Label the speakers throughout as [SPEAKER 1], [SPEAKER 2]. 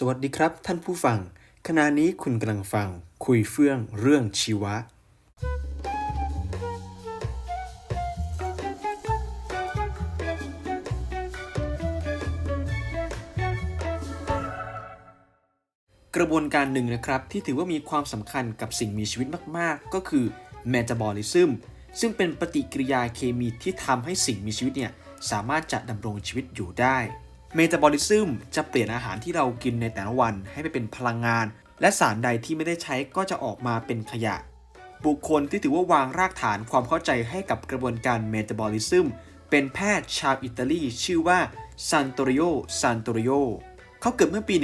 [SPEAKER 1] สวัสดีครับท่านผู้ฟัง ขณะนี้คุณกำลังฟัง คุยเฟื่องเรื่องชีวะ กระบวนการหนึ่งนะครับที่ถือว่ามีความสำคัญกับสิ่งมีชีวิตมาก ๆ ก็คือ metabolism ซึ่งเป็นปฏิกิริยาเคมีที่ทำให้สิ่งมีชีวิตเนี่ยสามารถจะดำรงชีวิตอยู่ได้ Metabolism จะเปลี่ยนอาหารที่เรากินในแต่ละวันให้ไปเป็นพลังงาน และสารใดที่ไม่ได้ใช้ก็จะออกมาเป็นขยะ บุคคลที่ถือว่าวางรากฐานความเข้าใจให้กับกระบวนการ Metabolism เป็นแพทย์ชาวอิตาลีชื่อว่าซันโตริโอซันโตริโอเขาเกิดเมื่อปี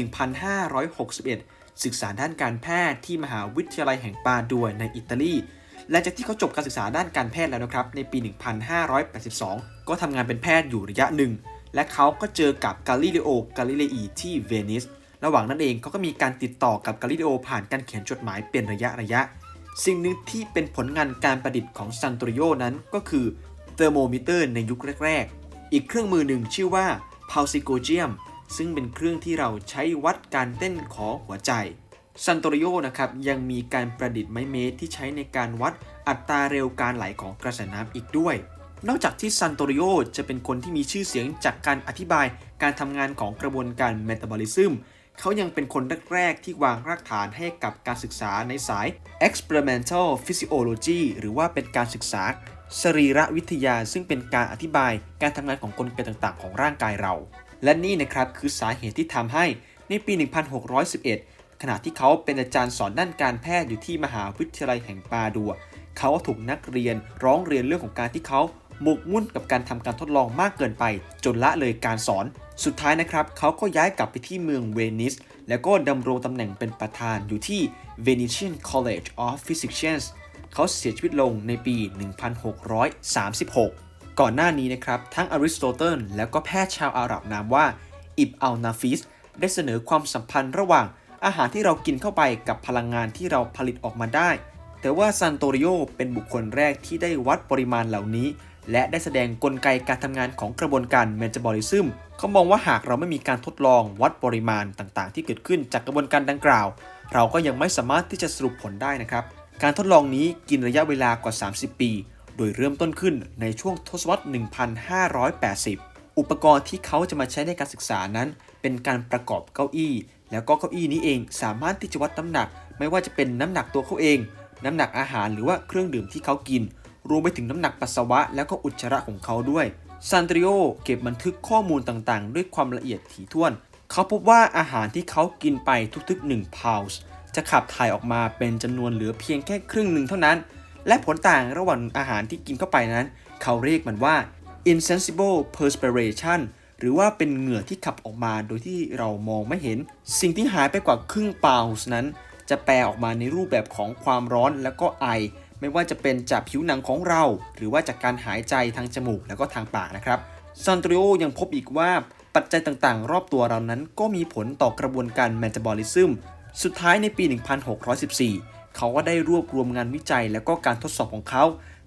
[SPEAKER 1] 1561 ศึกษาด้านการแพทย์ที่มหาวิทยาลัยแห่งปาดัวในอิตาลีและจากที่เขาจบการศึกษาด้านการแพทย์แล้วนะครับ ในปี 1582 ก็ทำงานเป็นแพทย์อยู่ระยะหนึ่ง และเขาก็เจอกับกาลิเลโอกาลิเลอีที่เวนิส ระหว่างนั้นเองเขาก็มีการติดต่อกับกาลิเลโอผ่านการเขียนจดหมายเป็นระยะระยะ สิ่งหนึ่งที่เป็นผลงานการประดิษฐ์ของซันโตริโอนั้นก็คือเทอร์โมมิเตอร์ในยุคแรก ๆ อีกเครื่องมือหนึ่งชื่อว่า p a u s i c o g i u m ซึ่งเป็นเครื่องที่เราใช้วัดการเต้นของหัวใจซันโตริโอนะครับยังมีการประดิษฐ์ไม้เมตรที่ใช้ในการวัดอัตราเร็วการไหลของกระแสน้ำอีกด้วย นอกจากที่ซันโตริโอจะเป็นคนที่มีชื่อเสียงจากการอธิบายการทำงานของกระบวนการเมตาบอลิซึมเขายังเป็นคนแรกๆที่วางรากฐานให้กับการศึกษาในสาย experimental physiology หรือว่าเป็นการศึกษา สรีรวิทยาซึ่งเป็นการอธิบายการทำงานของกลไกต่างๆ ของร่างกายเรา และนี่นะครับคือสาเหตุที่ทำให้ในปี 1611 ขณะที่เขาเป็นอาจารย์สอนด้านการแพทย์อยู่ที่มหาวิทยาลัยแห่งปาดัว เขาถูกนักเรียนร้องเรียนเรื่องของการที่เขา หมกมุ่นกับการทำการทดลองมากเกินไป จนละเลยการสอน สุดท้ายนะครับ เขาก็ย้ายกลับไปที่เมืองเวนิส แล้วก็ดำรงตำแหน่งเป็นประธานอยู่ที่ Venetian College of Physicians เขาเสียชีวิตลงในปี 1636 ก่อนหน้านี้นะครับ ทั้งอริสโตเติลและก็แพทย์ชาวอาหรับนามว่า อิบอัลนาฟิส ได้เสนอความสัมพันธ์ระหว่างอาหารที่เรากินเข้าไปกับพลังงานที่เราผลิตออกมาได้ แต่ว่าซันโตริโอเป็นบุคคลแรกที่ได้วัดปริมาณเหล่านี้ และได้แสดงกลไกการทำงานของกระบวนการเมตาบอลิซึมเขามองว่าหากเราไม่มีการทดลองวัดปริมาณต่างๆ ที่เกิดขึ้นจากกระบวนการดังกล่าว เราก็ยังไม่สามารถที่จะสรุปผลได้นะครับ การทดลองนี้กินระยะเวลากว่า 30 ปี โดยเริ่มต้นขึ้นในช่วงทศวรรษ 1580 อุปกรณ์ที่เขาจะมาใช้ในการศึกษานั้น เป็นการประกอบเก้าอี้ แล้วก็เก้าอี้นี้เองสามารถที่จะวัดน้ำหนัก ไม่ว่าจะเป็นน้ำหนักตัวเขาเอง น้ำหนักอาหารหรือว่าเครื่องดื่มที่เขากิน รวมไปถึงน้ำหนักปัสสาวะแล้วก็อุจจาระของเขาด้วยซันตริโอเก็บบันทึกข้อมูลต่างๆ ด้วยความละเอียดถี่ถ้วน เขาพบว่าอาหารที่เขากินไปทุกๆ1พาวส์จะขับถ่ายออกมาเป็นจำนวนเหลือเพียงแค่ครึ่งหนึ่งเท่านั้น และผลต่างระหว่างอาหารที่กินเข้าไปนั้น เขาเรียกมันว่า insensible perspiration หรือว่าเป็นเหงื่อที่ขับออกมาโดยที่เรามองไม่เห็น สิ่งที่หายไปกว่าครึ่งปาวส์นั้น จะแปลออกมาในรูปแบบของความร้อนแล้วก็ไอ ไม่ว่าจะเป็นจากผิวหนังของเรา หรือว่าจากการหายใจทางจมูกแล้วก็ทางปากนะครับซันตริโอยังพบอีกว่าปัจจัยต่างๆ รอบตัวเรานั้นก็มีผลต่อกระบวนการเมตาบอลิซึมสุดท้ายในปี 1614 เขาก็ได้รวบรวมงานวิจัยและก็การทดสอบของเขา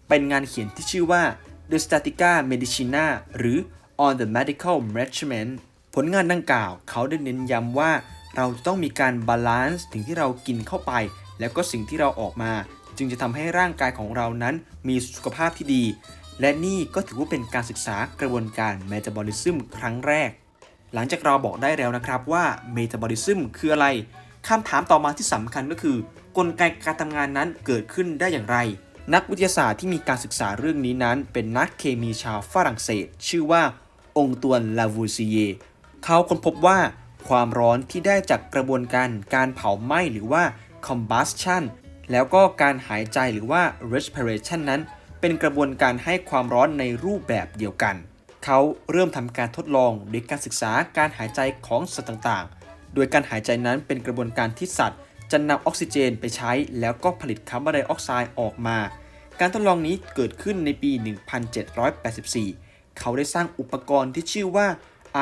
[SPEAKER 1] เป็นงานเขียนที่ชื่อว่า The Statica Medicina หรือ On the Medical Measurement ผลงานดังกล่าว เขาได้เน้นย้ำว่า เราจะต้องมีการบาลานซ์สิ่งที่เรากินเข้าไป แล้วก็สิ่งที่เราออกมา จึงจะทำให้ร่างกายของเรานั้นมีสุขภาพที่ดี และนี่ก็ถือว่าเป็นการศึกษากระบวนการเมตาบอลิซึมครั้งแรก หลังจากเราบอกได้แล้วนะครับว่าเมตาบอลิซึมคืออะไรคำถามต่อมาที่สำคัญก็คือ กลไกการทำงานนั้นเกิดขึ้นได้อย่างไร นักวิทยาศาสตร์ที่มีการศึกษาเรื่องนี้นั้น เป็นนักเคมีชาวฝรั่งเศส ชื่อว่า องตวนลาวูซีเยเขาค้นพบว่าความร้อนที่ได้จากกระบวนการการเผาไหม้หรือว่า combustion แล้วก็การหายใจหรือว่า respiration นั้น เป็นกระบวนการให้ความร้อนในรูปแบบเดียวกัน เขาเริ่มทำการทดลองโดยการศึกษาการหายใจของสัตว์ต่างๆ โดยการหายใจนั้นเป็นกระบวนการที่สัตว์ จะนำออกซิเจนไปใช้ แล้วก็ผลิตคาร์บอนไดออกไซด์ออกมา การทดลองนี้เกิดขึ้นในปี 1784 เขาได้สร้างอุปกรณ์ที่ชื่อว่า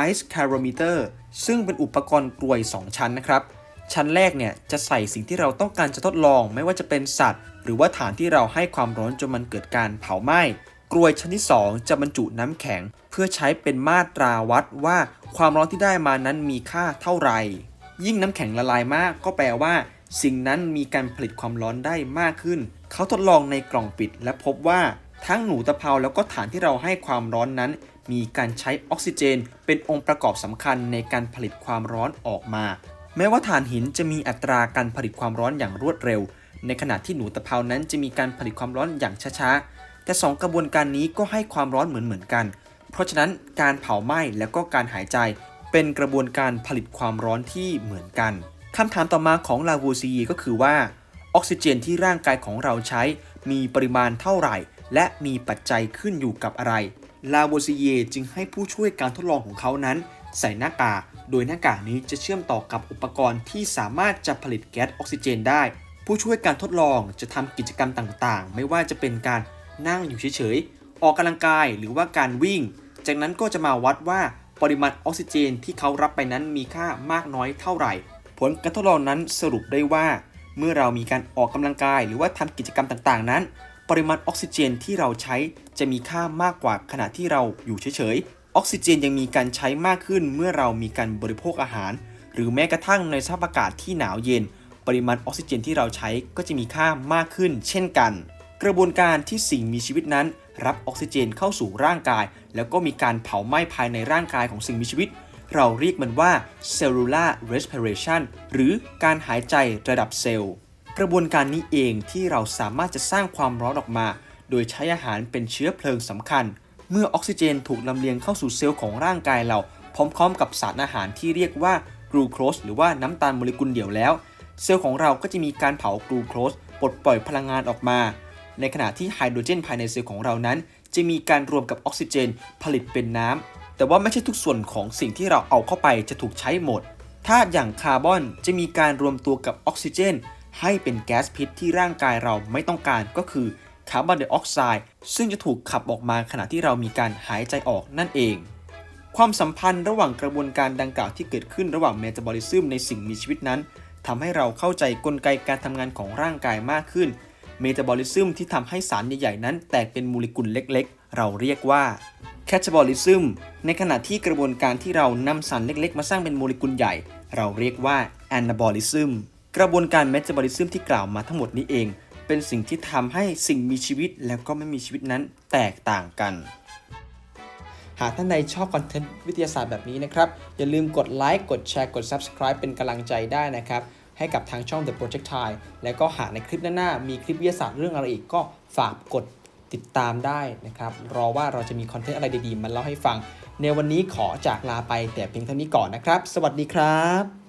[SPEAKER 1] Ice Carometer ซึ่งเป็นอุปกรณ์กลวย 2 ชั้นนะครับ ชั้นแรกเนี่ยจะใส่สิ่งที่เราต้องการจะทดลองไม่ว่าจะเป็นสัตว์ หรือว่าฐานที่เราให้ความร้อนจนมันเกิดการเผาไหม้กลวยชั้นที่ 2 จะบรรจุน้ำแข็ง เพื่อใช้เป็นมาตราวัดว่าความร้อนที่ได้มานั้นมีค่าเท่าไหร่ ยิ่งน้ำแข็งละลายมากก็แปลว่า สิ่งนั้นมีการผลิตความร้อนได้มากขึ้น เขาทดลองในกล่องปิดและพบว่าทั้งหนูตะเภาแล้วก็ฐานที่เราให้ความร้อนนั้น มีการใช้ออกซิเจน เป็นองค์ประกอบสำคัญในการผลิตความร้อนออกมา แม้ว่าถ่านหินจะมีอัตราการผลิตความร้อนอย่างรวดเร็ว ในขณะที่หนูตะเภานั้นจะมีการผลิตความร้อนอย่างช้าๆ แต่สองกระบวนการนี้ก็ให้ความร้อนเหมือนๆกัน เพราะฉะนั้นการเผาไหม้แล้วก็การหายใจ เป็นกระบวนการผลิตความร้อนที่เหมือนกันคำถามต่อมาของลาวูซีก็คือว่า ออกซิเจนที่ร่างกายของเราใช้มีปริมาณเท่าไหร่ และมีปัจจัยขึ้นอยู่กับอะไรลาโวซีเยจึงให้ผู้ช่วยการทดลองของเขานั้น ใส่หน้ากาก โดยหน้ากากนี้จะเชื่อมต่อกับอุปกรณ์ที่สามารถจะผลิตแก๊สออกซิเจนได้ ผู้ช่วยการทดลองจะทำกิจกรรมต่างๆ ไม่ว่าจะเป็นการนั่งอยู่เฉยๆ ออกกำลังกายหรือว่าการวิ่ง จากนั้นก็จะมาวัดว่าปริมาณออกซิเจนที่เขารับไปนั้นมีค่ามากน้อยเท่าไหร่ ผลการทดลองนั้นสรุปได้ว่า เมื่อเรามีการออกกำลังกายหรือว่าทำกิจกรรมต่างๆ นั้น ปริมาณออกซิเจนที่เราใช้จะมีค่ามากกว่าขณะที่เราอยู่เฉยๆ ออกซิเจนยังมีการใช้มากขึ้นเมื่อเรามีการบริโภคอาหาร หรือแม้กระทั่งในสภาพอากาศที่หนาวเย็น ปริมาณออกซิเจนที่เราใช้ก็จะมีค่ามากขึ้น เช่นกัน กระบวนการที่สิ่งมีชีวิตนั้น รับออกซิเจนเข้าสู่ร่างกาย แล้วก็มีการเผาไหม้ภายในร่างกายของสิ่งมีชีวิต เราเรียกมันว่า cellular respiration หรือการหายใจระดับเซลล์กระบวนการนี้เองที่เราสามารถจะสร้างความร้อนออกมา โดยใช้อาหารเป็นเชื้อเพลิงสำคัญ เมื่อออกซิเจนถูกลำเลียงเข้าสู่เซลล์ของร่างกายเราพร้อมๆ กับสารอาหารที่เรียกว่ากลูโคสหรือว่าน้ำตาลโมเลกุลเดี่ยวแล้ว เซลล์ของเราก็จะมีการเผากลูโคสปลดปล่อยพลังงานออกมา ในขณะที่ไฮโดรเจนภายในเซลล์ของเรานั้น จะมีการรวมกับออกซิเจนผลิตเป็นน้ำ แต่ว่าไม่ใช่ทุกส่วนของสิ่งที่เราเอาเข้าไปจะถูกใช้หมดธาตุอย่างคาร์บอนจะมีการรวมตัวกับออกซิเจน ให้เป็นแก๊สพิษที่ร่างกายเราไม่ต้องการก็คือ คาร์บอนไดออกไซด์ซึ่งจะถูกขับออกมาขณะที่เรามีการหายใจออกนั่นเอง ความสัมพันธ์ระหว่างกระบวนการดังกล่าวที่เกิดขึ้นระหว่างเมตาบอลิซึมในสิ่งมีชีวิตนั้นทำให้เราเข้าใจกลไกการทำงานของร่างกายมากขึ้น เมตาบอลิซึมที่ทำให้สารใหญ่ๆนั้น แตกเป็นโมเลกุลเล็กๆ เราเรียกว่าแคตบอลิซึมในขณะที่กระบวนการที่เรานำสารเล็กๆ มาสร้างเป็นโมเลกุลใหญ่ เราเรียกว่าแอนาบอลิซึมกระบวนการเมตาบอลิซึมที่กล่าวมาทั้งหมดนี้เอง เป็นสิ่งที่ทำให้สิ่งมีชีวิตแล้วก็ไม่มีชีวิตนั้นแตกต่างกัน หากท่านใดชอบคอนเทนต์วิทยาศาสตร์แบบนี้นะครับ อย่าลืมกดไลค์กดแชร์กด Subscribe เป็นกำลังใจได้นะครับ ให้กับทางช่อง The Projectile แล้วก็หากในคลิปหน้าๆมีคลิปวิทยาศาสตร์เรื่องอะไรอีกก็ฝากกดติดตามได้นะครับ รอว่าเราจะมีคอนเทนต์อะไรดีๆมาเล่าให้ฟัง ในวันนี้ขอจากลาไปแต่เพียงเท่านี้ก่อนนะครับ สวัสดีครับ